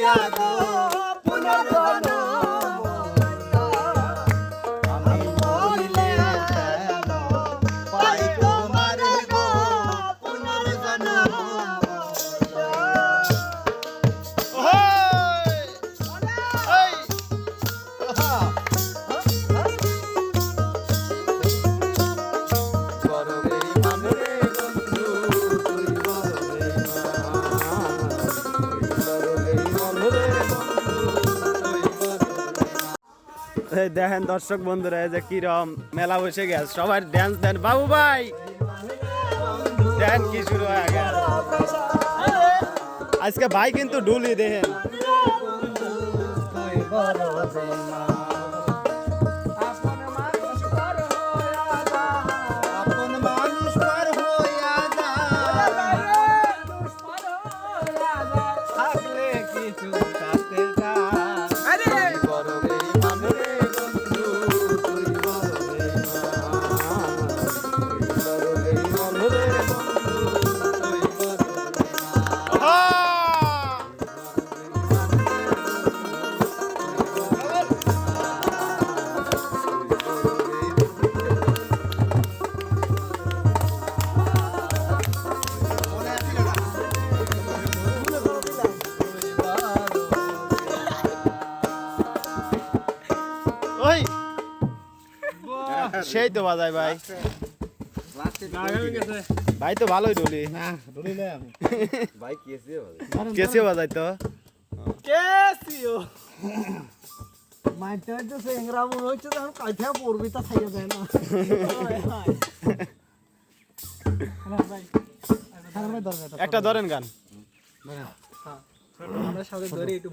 criador. দেখেন দর্শক বন্ধুরা যে কিরম মেলা বসে গেছে। সবাই ড্যান্স দেন। বাবু ভাই ড্যান্স কি শুরু হয়ে গেল আজকে ভাই কিন্তু ডুলি দেখেন। সেই তো বাজায় ভাই। ভাই তো ভালোই ডুলি। ভাই কেসিও বাজাই তো। মাইটা তো সেংরা মনে হচ্ছে তখন কাইথা পড়বি তা খাইয়া যায় না। একটা ধরেন গান। আমরা সাথে ধরে একটু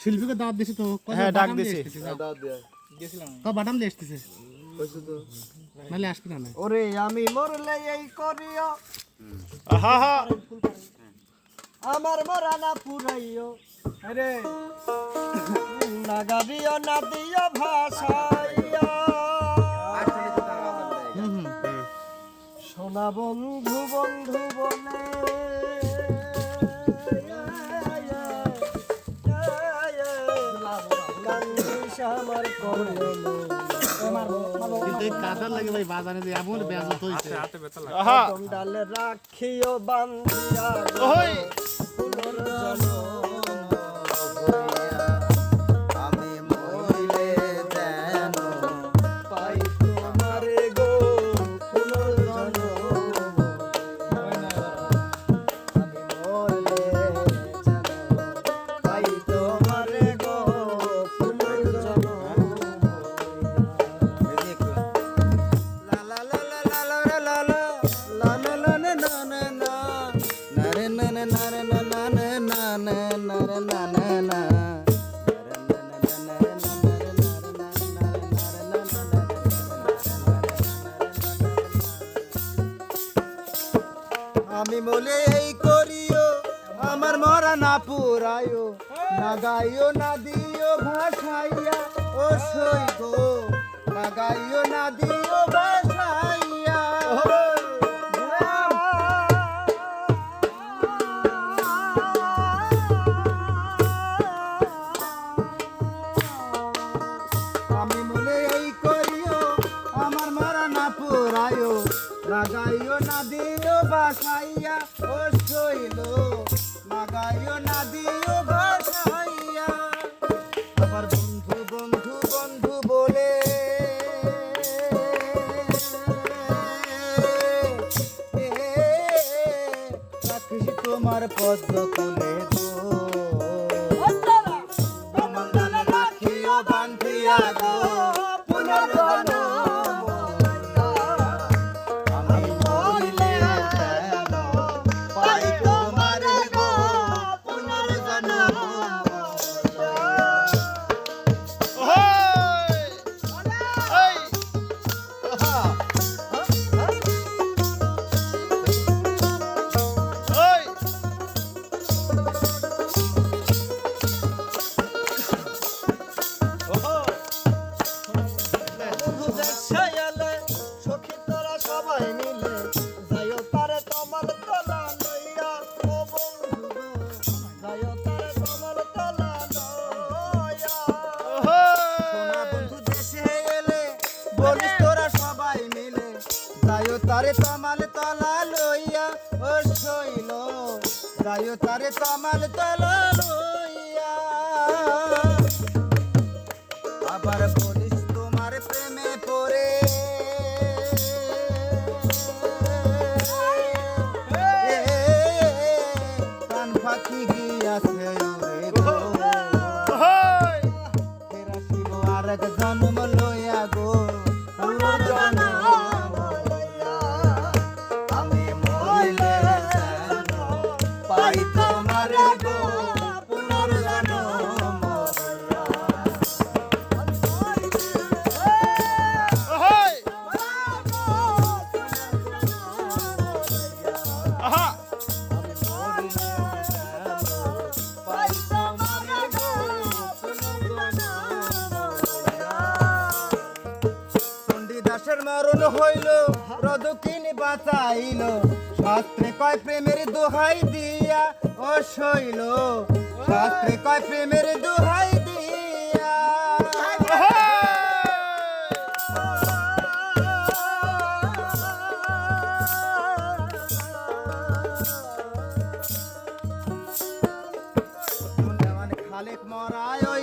শিল্পীকে দাওয়াত দিছি তো হ্যাঁ, ডাক দিছি। দিয়ে এসতেছে, দাও দিয়া। ক বাদাম দিয়ে এসতেছে কইছো তো। আসবে না ওরে আমি মরলে এই করিও। আহা আমার মরা না পুরাইও। আরে না গাবিও না দিও ভাষাইয়া সোনা বন্ধু বন্ধু বলে। আমার কলমে রাখিও বান্ধিয়া। আমি বলে এই করিও আমার মরা না পুরাইও না গাইও না দিও ভাষাইয়া ও সই গো না গাইও না দিও ভাষাইয়া দিও ও শৈল না দিও ভাষাইয়া আবার বন্ধু বন্ধু বন্ধু বলে তোমার পদ্ম কুলে গো আমার বান্ধিয়া গো। বলিস তোরা সবাই মিলে তাইও তারে তমাল তলা লইয়া ও শৈল। তাইও তারে তমাল তলা লইয়া। আবার বলিস তোমার প্রেমে পড়ে। কান ফাঁকি গিয়াছে গো মরণ হইল রদকিন বাঁচাইল, শাস্ত্রে কয় প্রেমের দোহাই দিয়া ও শৈল শাস্ত্রে কয় প্রেমের দোহাই দিয়া। মরায় ওই